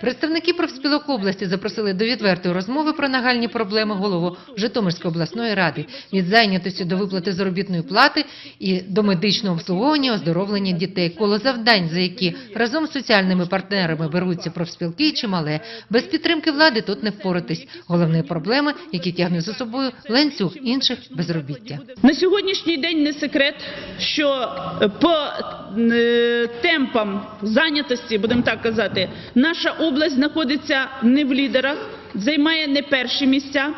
Представники профспілок області запросили до відвертої розмови про нагальні проблеми голову Житомирської обласної ради від зайнятості до виплати заробітної плати і до медичного обслуговування оздоровлення дітей. Коло завдань, за які разом з соціальними партнерами беруться профспілки, чимале. Без підтримки влади тут не впоратись. Головні проблеми, які тягне за собою ланцюг інших безробіття. На сьогоднішній день не секрет, що по темпам зайнятості, будемо так казати, наша область знаходиться не в лідерах, займає не перші місця,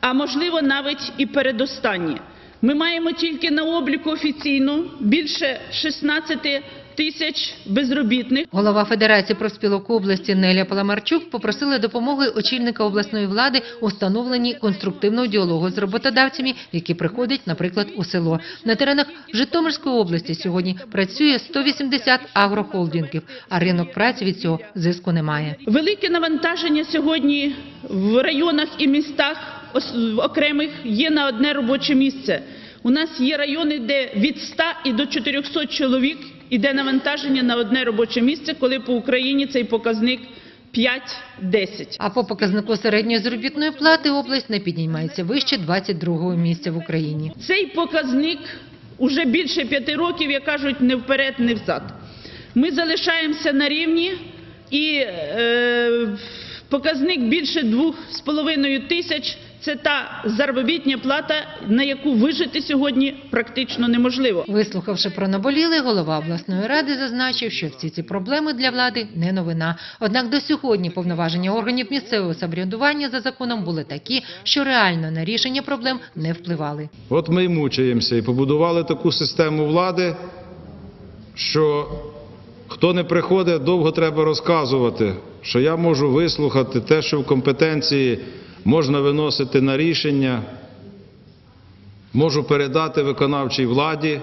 а можливо навіть і передостанні. Ми маємо тільки на обліку офіційно більше 16 тисяч безробітних. Голова Федерації профспілок області Неля Паламарчук попросила допомоги очільника обласної влади у встановленні конструктивного діалогу з роботодавцями, які приходять, наприклад, у село. На теренах Житомирської області сьогодні працює 180 агрохолдингів, а ринок праці від цього зиску немає. Велике навантаження сьогодні в районах і містах окремих є на одне робоче місце. У нас є райони, де від 100 і до 400 чоловік іде навантаження на одне робоче місце, коли по Україні цей показник 5-10. А по показнику середньої заробітної плати область не піднімається вище 22-го місця в Україні. Цей показник уже більше п'яти років, як кажуть, не вперед, не взад. Ми залишаємося на рівні і е, показник більше двох з половиною тисяч це та заробітня плата, на яку вижити сьогодні практично неможливо. Вислухавши про наболіле, голова обласної ради зазначив, що всі ці проблеми для влади не новина. Однак до сьогодні повноваження органів місцевого самоврядування за законом були такі, що реально на рішення проблем не впливали. От ми й мучаємося і побудували таку систему влади, що хто не приходить, довго треба розказувати, що я можу вислухати те, що в компетенції можна виносити на рішення, можу передати виконавчій владі,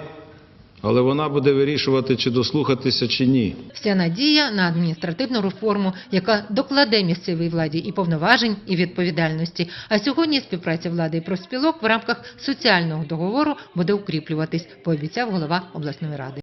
але вона буде вирішувати, чи дослухатися, чи ні. Вся надія на адміністративну реформу, яка докладе місцевій владі і повноважень, і відповідальності. А сьогодні співпраця влади і профспілок в рамках соціального договору буде укріплюватись, пообіцяв голова обласної ради.